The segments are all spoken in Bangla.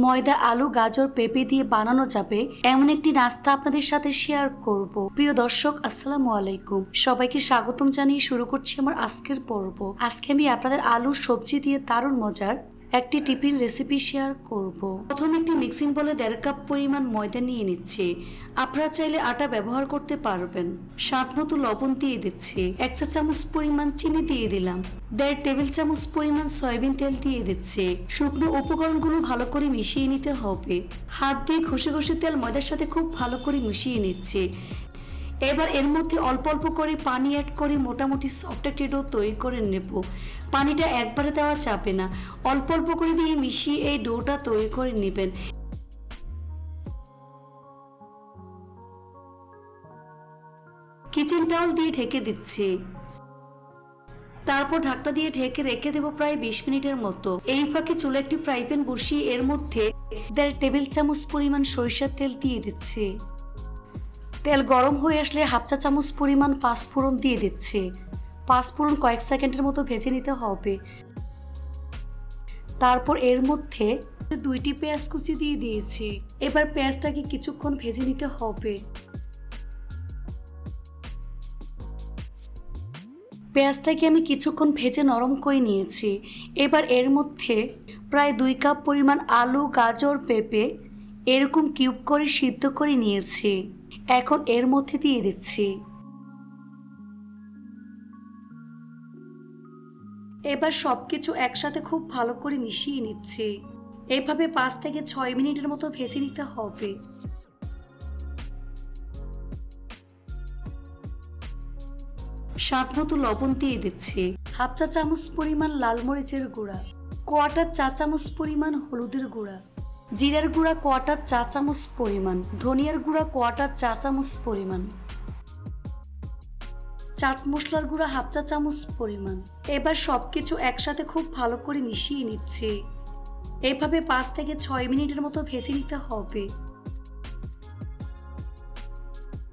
ময়দা, আলু, গাজর, পেঁপে দিয়ে বানানো যাবে। এমন একটি নাস্তা আপনাদের সাথে শেয়ার করব। প্রিয় দর্শক, আসসালামু আলাইকুম। সবাইকে স্বাগতম জানিয়ে শুরু করছি আমার আজকের পর্ব। আজকে আমি আপনাদের আলু সবজি দিয়ে দারুণ মজার একটি টিফিন রেসিপি শেয়ার করব। প্রথমে একটি মিক্সিং বলে দেড় কাপ পরিমাণ ময়দা নিয়ে নিচ্ছি। আপনারা চাইলে আটা ব্যবহার করতে পারবেন। স্বাদ মতো লবণ দিয়ে দিচ্ছি। এক চা চামচ পরিমাণ চিনি দিয়ে দিলাম। দেড় টেবিল চামচ পরিমাণ সয়াবিন তেল দিয়ে দিচ্ছি। শুকনো উপকরণগুলো ভালো করে মিশিয়ে নিতে হবে। হাত দিয়ে ঘষে ঘষে তেল ময়দার সাথে খুব ভালো করে মিশিয়ে নিচ্ছে। এবার এর মধ্যে অল্প অল্প করে পানি অ্যাড করে মোটামুটি সফট একটি ডো তৈরি করে নেব। পানিটা একবারে দেওয়া যাবে না। অল্প অল্প করে দিয়ে মিশিয়ে এই ডোটা তৈরি করে নেবেন। কিচেন টাওয়াল দিয়ে ঢেকে দিচ্ছি। তারপর ঢাকটা দিয়ে ঢেকে রেখে দেবো প্রায় বিশ মিনিটের মতো। এই ফাঁকে চুলে একটি ফ্রাই প্যান বসিয়ে এর মধ্যে দেড় টেবিল চামচ পরিমাণ সরিষার তেল দিয়ে দিচ্ছি। তেল গরম হয়ে আসলে হাফ চা চামচ পরিমাণ পাঁচফোড়ন দিয়ে দিচ্ছে। পাঁচফোড়ন কয়েক সেকেন্ডের মতো ভেজে নিতে হবে। তারপর এর মধ্যে দুইটি পেঁয়াজ কুচি দিয়ে দিয়েছি। এবার পেঁয়াজটাকে কিছুক্ষণ ভেজে নিতে হবে। পেঁয়াজটাকে আমি কিছুক্ষণ ভেজে নরম করে নিয়েছি। এবার এর মধ্যে প্রায় দুই কাপ পরিমাণ আলু, গাজর, পেঁপে এরকম কিউব করে সিদ্ধ করে নিয়েছি। এখন এর মধ্যে দিয়ে দিচ্ছি। এবার সব কিছু একসাথে খুব ভালো করে মিশিয়ে নিচ্ছি। এভাবে পাঁচ থেকে ছয় মিনিটের মতো ভেজে নিতে হবে। স্বাদ মতো লবণ দিয়ে দিচ্ছি। হাফ চা চামচ পরিমাণ লাল মরিচের গুঁড়া কোয়াটার চা চামচ পরিমাণ হলুদের গুঁড়া জিরার গুঁড়া কোয়াটার চা চামচ পরিমাণ, ধনিয়ার গুঁড়া কোয়াটার চা চামচ পরিমাণ, চাট মশলার গুঁড়া হাফ চা চামচ পরিমাণ। এবার সব কিছু একসাথে খুব ভালো করে মিশিয়ে নিচ্ছে। এভাবে পাঁচ থেকে ছয় মিনিটের মতো ভেজে নিতে হবে।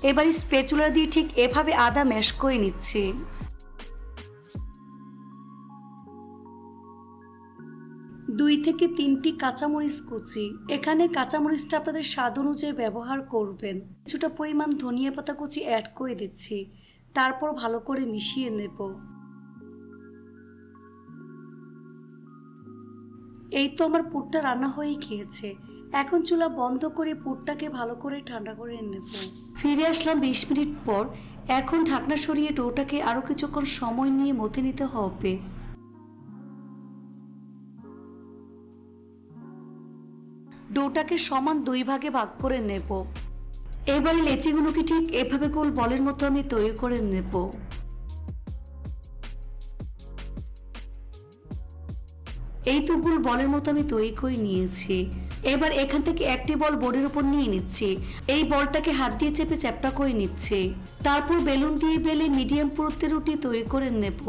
এবার স্পেচুলা দিয়ে ঠিক এভাবে আদা ম্যাশ করে নিচ্ছে। দুই থেকে তিনটি কাঁচামরিচ কুচি। এখানে কাঁচামরিচটা আপনাদের স্বাদ অনুযায়ী ব্যবহার করবেন। কিছুটা পরিমাণ ধনিয়া পাতা কুচি অ্যাড করে দিচ্ছি। তারপর ভালো করে মিশিয়ে নেব। এই তো আমার পুরটা রান্না হয়েই খেয়েছে এখন চুলা বন্ধ করে পুরটাকে ভালো করে ঠান্ডা করে নেব। ফিরে আসলাম বিশ মিনিট পর। এখন ঢাকনা সরিয়ে ডোটাকে আরও কিছুক্ষণ সময় নিয়ে মতে নিতে হবে। ডোটাকে সমান দুই ভাগে ভাগ করে নেব। এবারে লেচিগুলোকে ঠিক এভাবে গোল বলের মতো আমি তৈরি করে নেব। এই তো গোল বলের মতো আমি তৈরি করে নিয়েছি। এবার এখান থেকে একটি বল বোর্ডের উপর নিয়ে নিচ্ছি। এই বলটাকে হাত দিয়ে চেপে চ্যাপটা করে নিচ্ছে। তারপর বেলুন দিয়ে বেলে মিডিয়াম পুরুত্বের রুটি তৈরি করে নেব।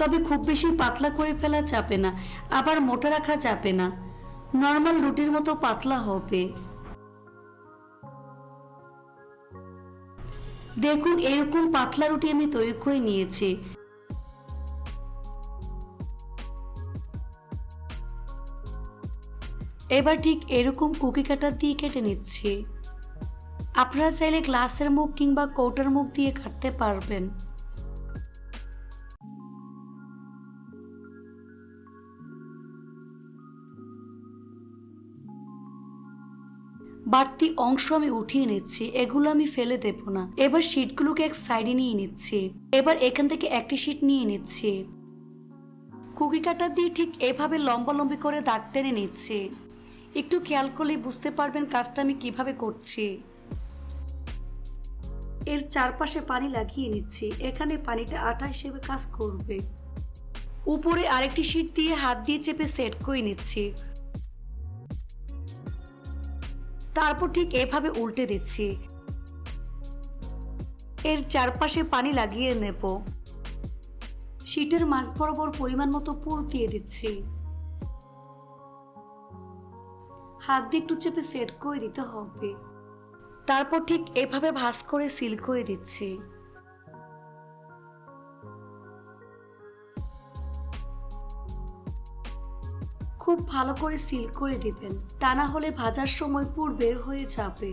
তবে খুব বেশি পাতলা করে ফেলা যাবে না, আবার মোটা রাখা যাবে না। নর্মাল রুটির মতো পাতলা হবে। দেখুন, এরকম পাতলা রুটি আমি তৈরি করে নিয়েছি। এবার ঠিক এরকম কুকি কাটার দিয়ে কেটে নিচ্ছি। আপনারা চাইলে গ্লাসের মুখ কিংবা কৌটার মুখ দিয়ে কাটতে পারবেন। বাড়তি অংশ আমি উঠিয়ে নিচ্ছি, এগুলো আমি ফেলে দেব না। এবার শিটগুলোকে এক সাইডে নিয়ে নিচ্ছি। এবার এখান থেকে একটি শিট নিয়ে নিচ্ছি। কুকি কাটার দিয়ে ঠিক এভাবে লম্বা লম্বি করে দাগ টেনে নিচ্ছি। একটু খেয়াল করলে বুঝতে পারবেন কাজটা আমি কীভাবে করছি। এর চারপাশে পানি লাগিয়ে নিচ্ছি। এখানে পানিটা আটা হিসেবে কাজ করবে। উপরে আরেকটি শিট দিয়ে হাত দিয়ে চেপে সেট করে নিচ্ছি। তারপর ঠিক এভাবে উল্টে দিচ্ছি। এর চারপাশে পানি লাগিয়ে নেব। শীটের মাছ বরাবর পরিমাণ মতো পুর দিয়ে দিচ্ছি। হাত দিয়ে একটু চেপে সেট করে দিতে হবে। তারপর ঠিক এভাবে ভাস করে সিল করে দিচ্ছি। খুব ভালো করে সিল করে দিবেন। তা না হলে ভাজার সময় পুর বের হয়ে যাবে।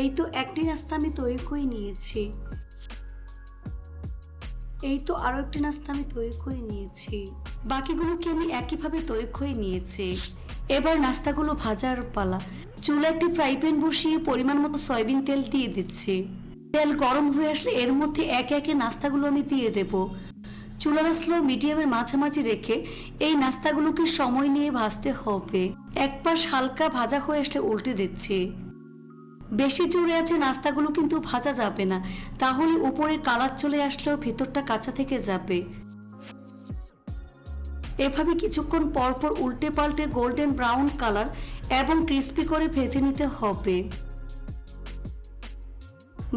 এই তো একটি নাস্তা আমি তৈরি করে নিয়েছি। এই তো আরও একটি নাস্তা আমি তৈরি করে নিয়েছি। বাকিগুলোকে আমি একইভাবে তৈরি করে নিয়েছি? এবার নাস্তাগুলো ভাজার পালা। চুলা একটি ফ্রাই প্যান বসিয়ে পরিমাণ মতো সয়াবিন তেল দিয়ে দিচ্ছি। তেল গরম হয়ে আসলে এর মধ্যে একে একে নাস্তাগুলো আমি দিয়ে দেব। চুলার স্লো মিডিয়ামের মাঝামাঝি রেখে এই নাস্তাগুলোকে সময় নিয়ে ভাজতে হবে। এক পাশ হালকা ভাজা হয়ে আসলে উল্টে দিচ্ছি। বেশি জোরে আছে নাস্তাগুলো কিন্তু ভাজা যাবে না। তাহলে উপরে কালার চলে আসলেও ভেতরটা কাঁচা থেকে যাবে। এভাবে কিছুক্ষণ পরপর পর উল্টে পাল্টে গোল্ডেন ব্রাউন কালার এবং ক্রিস্পি করে ভেজে নিতে হবে।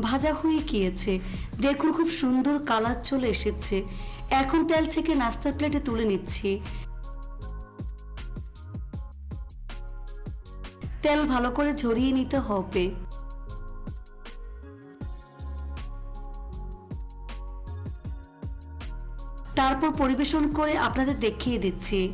ভাজা হয়ে গিয়েছে। দেখুন খুব সুন্দর কালার চলে এসেছে। এখন তেল থেকে নাস্তার প্লেটে তুলে নিচ্ছি। তেল ভালো করে ঝরিয়ে নিতে হবে। তারপর পরিবেশন করে আপনাদের দেখিয়ে দিচ্ছি।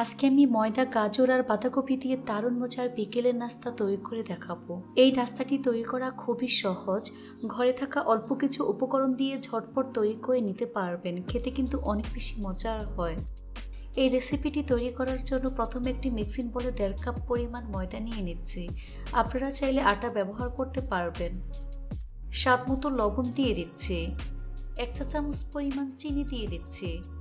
আজকে আমি ময়দা, গাজর আর বাঁধাকপি দিয়ে দারুণ মজার বিকেলের নাস্তা তৈরি করে দেখাবো। এই নাস্তাটি তৈরি করা খুবই সহজ। ঘরে থাকা অল্প কিছু উপকরণ দিয়ে ঝটপট তৈরি করে নিতে পারবেন। খেতে কিন্তু অনেক বেশি মজার হয়। এই রেসিপিটি তৈরি করার জন্য প্রথমে একটি মিক্সিং বলে দেড় কাপ পরিমাণ ময়দা নিয়ে নিচ্ছি। আপনারা চাইলে আটা ব্যবহার করতে পারবেন। স্বাদ মতো লবণ দিয়ে দিচ্ছে। এক চা চামচ পরিমাণ চিনি দিয়ে দিচ্ছে।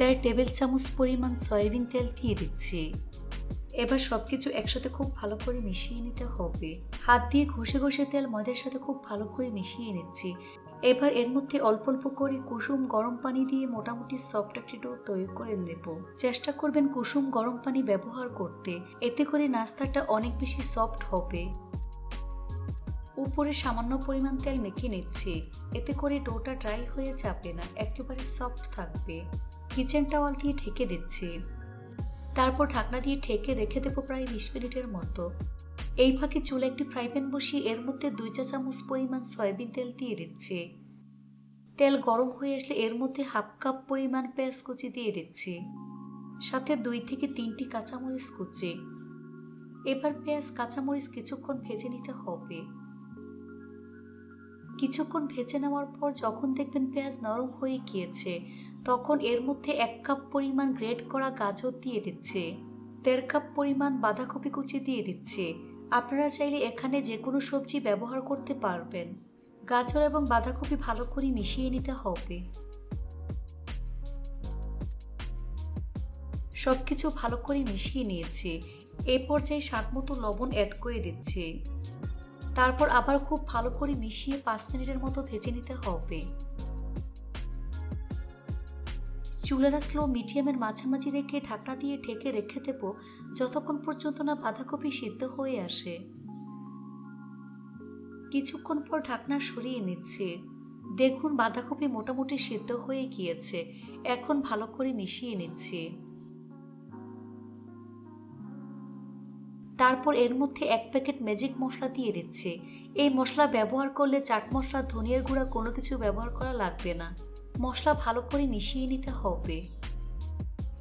দেড় টেবিল চামচ পরিমাণ সয়াবিন তেল দিয়ে দিচ্ছি। এবার সবকিছু একসাথে খুব ভালো করে মিশিয়ে নিতে হবে। হাত দিয়ে ঘষে ঘষে তেল ময়দার সাথে খুব ভালো করে মিশিয়ে নিচ্ছি। এবার এর মধ্যে অল্প অল্প করে কুসুম গরম পানি দিয়ে মোটামুটি সফট একটি ডো তৈরি করে নেব। চেষ্টা করবেন কুসুম গরম পানি ব্যবহার করতে। এতে করে নাস্তাটা অনেক বেশি সফট হবে। উপরে সামান্য পরিমাণ তেল মেখে নিচ্ছি। এতে করে ডোটা ড্রাই হয়ে যাবে না, একেবারে সফট থাকবে। কিচেন টাওয়াল দিয়ে ঢেকে দিচ্ছি। তারপর ঢাকনা দিয়ে ঢেকে রেখে দেবো প্রায় বিশ মিনিটের মতো। এই ফাঁকে চুলে একটি ফ্রাই প্যান বসিয়ে এর মধ্যে দুই চা চামচ পরিমাণ সয়াবিন তেল দিয়ে দিচ্ছি। তেল গরম হয়ে আসলে এর মধ্যে হাফ কাপ পরিমাণ পেঁয়াজ কুচি দিয়ে দিচ্ছি। সাথে দুই থেকে তিনটি কাঁচামরিচ কুচি। এবার পেঁয়াজ, কাঁচামরিচ কিছুক্ষণ ভেজে নিতে হবে। কিছুক্ষণ ভেজে নেওয়ার পর যখন দেখবেন পেঁয়াজ নরম হয়ে গিয়েছে তখন এর মধ্যে এক কাপ পরিমাণ গ্রেড করা গাজর দিয়ে দিচ্ছে। দেড় কাপ পরিমাণ বাঁধাকপি কুচি দিয়ে দিচ্ছে। আপনারা চাইলে এখানে যে কোনো সবজি ব্যবহার করতে পারবেন। গাজর এবং বাঁধাকপি ভালো করে মিশিয়ে নিতে হবে। সব কিছু ভালো করে মিশিয়ে নিয়েছে। এই পর্যায়ে স্বাদ মতো লবণ অ্যাড করে দিচ্ছে। তারপর আবার খুব ভালো করে মিশিয়ে পাঁচ মিনিটের মতো ভেজে নিতে হবে। চুলারা স্লো মিডিয়ামের মাঝামাঝি রেখে ঢাকনা দিয়ে ঢেকে রেখে দেবো যতক্ষণ পর্যন্ত না বাঁধাকপি সিদ্ধ হয়ে আসে। কিছুক্ষণ পর ঢাকনা সরিয়ে নিচ্ছে। দেখুন বাঁধাকপি মোটামুটি সিদ্ধ হয়ে গিয়েছে। এখন ভালো করে মিশিয়ে নিচ্ছে। তারপর এর মধ্যে এক প্যাকেট ম্যাজিক মশলা দিয়ে দিচ্ছে। এই মশলা ব্যবহার করলে চাট মশলা, ধনিয়ার গুঁড়া কোনো কিছু ব্যবহার করা লাগবে না। মশলা ভালো করে মিশিয়ে নিতে হবে।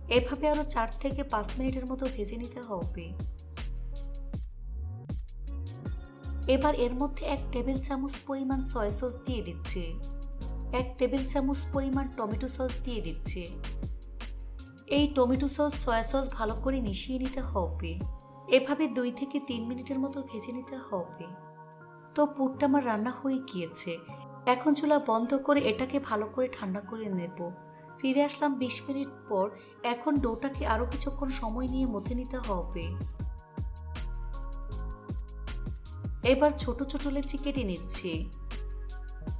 এভাবে আরও চার থেকে পাঁচ মিনিটের মতো ভেজে নিতে হবে। এবার এর মধ্যে এক টেবিল চামচ পরিমাণ সয়া সস দিয়ে দিচ্ছে। এক টেবিল চামচ পরিমাণ টমেটো সস দিয়ে দিচ্ছে। এই টমেটো সস সয়া সস ভালো করে মিশিয়ে নিতে হবে। এভাবে দুই থেকে তিন মিনিটের মতো ভেজে নিতে হবে। তো পুরটা আমার রান্না হয়ে গিয়েছে। এখন চুলা বন্ধ করে এটাকে ভালো করে ঠান্ডা করে নেব। ফিরে আসলাম বিশ মিনিট পর, এখন ডোটাকে আরও কিছুক্ষণ সময় নিয়ে মথে নিতে হবে। এবার ছোট ছোট লেচি কেটে নিচ্ছি।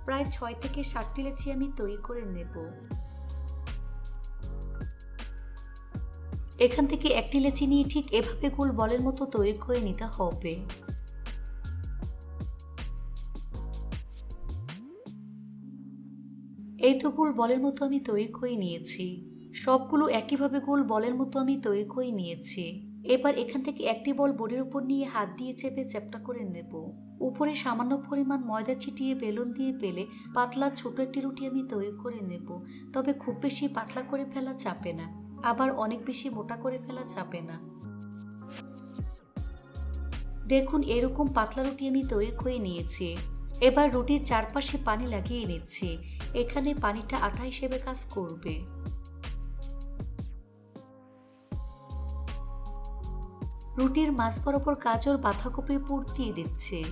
প্রায় ছয় থেকে সাতটি লেচি আমি তৈরি করে নেব। এখান থেকে একটি লেচি নিয়ে ঠিক এভাবে গোল বলের মতো তৈরি করে নিতে হবে। এই তো গোল বলের মতো আমি তৈরি করে নিয়েছি। সবগুলো একইভাবে গোল বলের মতো আমি তৈরি করে নিয়েছি। এবার এখান থেকে একটি বল বোর্ডের উপর নিয়ে হাত দিয়ে চেপে চ্যাপটা করে নেব। উপরে সামান্য পরিমাণ ময়দা ছিটিয়ে বেলুন দিয়ে পেলে পাতলা ছোট একটি রুটি আমি তৈরি করে নেব। তবে খুব বেশি পাতলা করে ফেলা চাপে না। আবার অনেক বেশি মোটা করে ফেলা চাপে না। দেখুন, এরকম পাতলা রুটি আমি তৈরি করে নিয়েছি। এবার রুটির চারপাশে পানি লাগিয়ে নিচ্ছি। এখানে পানিটা আঠা হিসেবে কাজ করবে। রুটির মাছ বরাবর গাজর, বাঁধাকপি, পুর দিয়ে দিচ্ছে।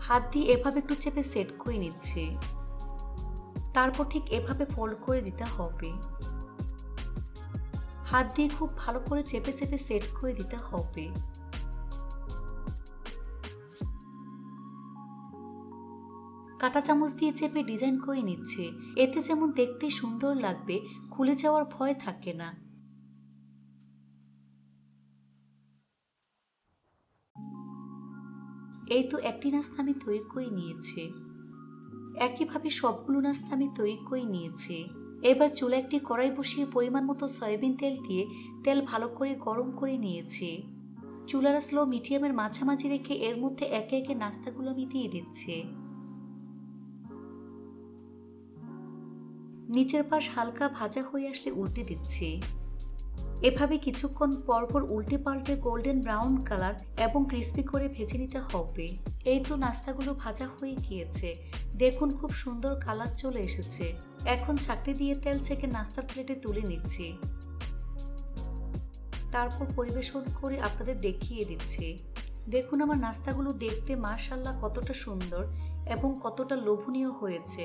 হাত দিয়ে এভাবে একটু চেপে সেট করে নিচ্ছে। তারপর ঠিক এভাবে ফোল্ড করে দিতে হবে। হাত দিয়ে খুব ভালো করে চেপে চেপে সেট করে দিতে হবে। কাঁটা চামচ দিয়ে চেপে ডিজাইন করে নিচ্ছে। এতে যেমন দেখতে সুন্দর লাগবে, খুলে যাওয়ার ভয় থাকে না। এই তো একটি নাস্তা আমি তৈরি করে নিয়েছে। একইভাবে সবগুলো নাস্তা আমি তৈরি করে নিয়েছে। এবার চুলে একটি কড়াই বসিয়ে পরিমাণ মতো সয়াবিন তেল দিয়ে তেল ভালো করে গরম করে নিয়েছে। চুলার স্লো মিডিয়ামের মাঝামাঝি রেখে এর মধ্যে একে একে নাস্তাগুলো আমি দিয়ে দিচ্ছি। নিচের পাশ হালকা ভাজা হয়ে আসলে উল্টে দিচ্ছি। এভাবে কিছুক্ষণ পরপর উল্টে পাল্টে গোল্ডেন ব্রাউন কালার এবং ক্রিস্পি করে ভেজে নিতে হবে। এই তো নাস্তাগুলো ভাজা হয়ে গিয়েছে। দেখুন খুব সুন্দর কালার চলে এসেছে। এখন চাকরি দিয়ে তেল ছেঁকে নাস্তার প্লেটে তুলে নিচ্ছি। তারপর পরিবেশন করে আপনাদের দেখিয়ে দিচ্ছি। দেখুন আমার নাস্তাগুলো দেখতে মাশাল্লাহ কতটা সুন্দর এবং কতটা লোভনীয় হয়েছে।